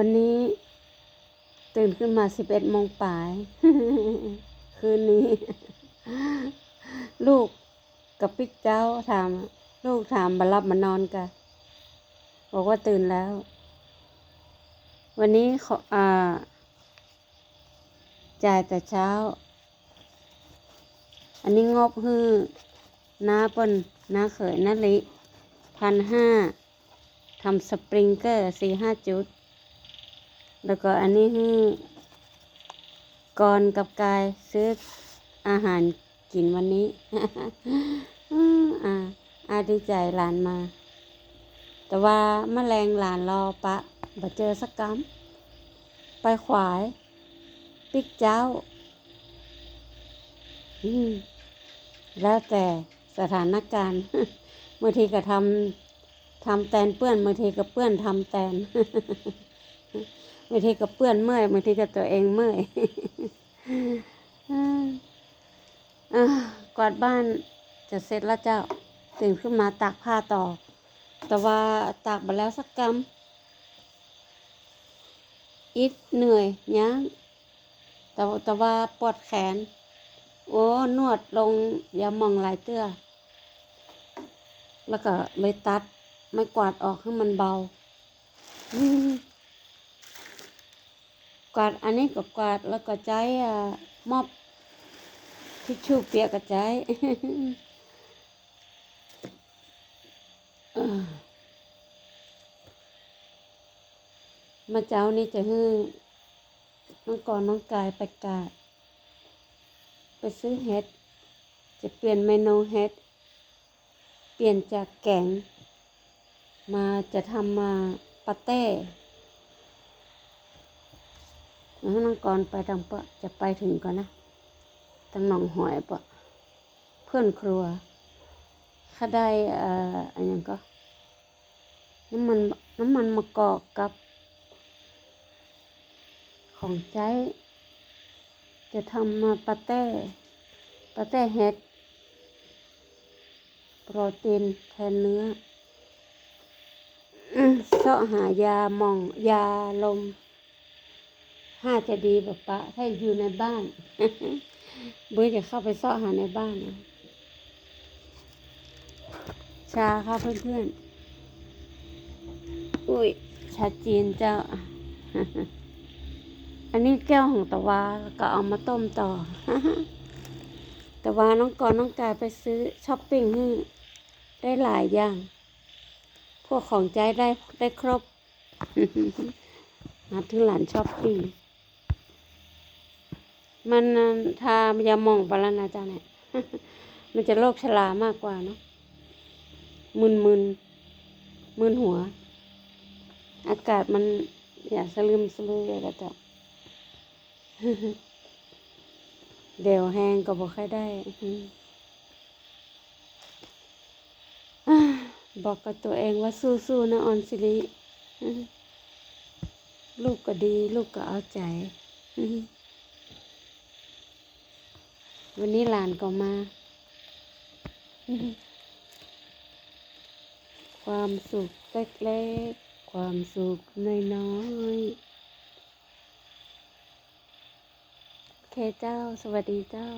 วันนี้ ตื่นขึ้นมาสิบเอ็ดโมงป่าย คืนนี้ ลูกกับปิ๊กเจ้าถาม ลูกถามมารับมานอนกันบอกว่าตื่นแล้ว วันนี้ขออ่าจ่ายแต่เช้า อันนี้งบฮือน้าปนน้าเขยนาลิพันห้าทำสปริงเกอร์สี่ห้าจุด แล้วก็อันนี้ฮือกรกับกายซื้ออาหารกินวันนี้ อ่าอาดีใจหลานมา แต่ว่าแมลงหลานรอปะบ่เจอสักกำไปขวาย ปิกเจ้า อืม แล้วแต่สถานการณ์บางทีก็ทำทำแตนเปื้อนบางทีก็เปื้อนทำแตน บางทีก็เปื้อนเมื่อยบางทีก็ตัวเองเมื่อยกวาดบ้านจะเสร็จแล้วเจ้าตื่นขึ้นมาตากผ้าต่อ แต่ว่าตากไปแล้วสักกำอิดเหนื่อยย้งแต่ว่าแต่ว่าปวดแขน โอ้นวดลงยามองหลายเตื้อ แล้วก็เลยตัดไม่กวาดออกให้มันเบา วาดอันนี้ก็กวาดแล้วก็ใจอ่ามอบทิชชู่เปียกกับใจเออมาเจ้านี่จะฮื้อน้องกอนน้องกายไปกาด ไปซื้อเห็ด จะเปลี่ยนเมนูเห็ด เปลี่ยนจากแกง มาจะทำมาปาเต้ แล้วน้องกรไปทางปะจะไปถึงก่อนนะทางหนองหอยปะเพื่อนครัวถ้าได้อ่ออันยังก็ น้ำมันน้ำมันมะกอกกับ ของใช้ จะทำมาปาเต้ปาเต้เห็ดโปรตีนแทนเนื้อเสาะหายาหมองยาลม ห้าจะดีแบบปะ ถ้าอยู่ในบ้านเบื่อจะเข้าไปเสาะหาในบ้านนะชาค่ะเพื่อนๆ อุ้ย ชาจีนเจ้า อันนี้แก้วของตะวาก็เอามาต้มต่อต่ว่าน้องกอนน้องกายไปซื้อช้อปปิ้งได้หลายอย่าง พวกของใจได้ได้ครบมาถึงหลานช้อปปิ้ง มันทายามองไปแล้วนะจ๊ะเนี่ย มันจะโรคชรามากกว่าเนาะมึนมึนมึนหัว อากาศมันอย่าสลืมสลือเลยก็จะเดี๋ยวแห้งก็บอกใครได้บอกกับตัวเองว่าสู้ๆนะออนสิริลูกก็ดี ลูกก็เอาใจ วันนี้หลานก็มาอืมความสุขเล็กๆ ความสุขน้อยๆ โอเคเจ้า สวัสดีเจ้า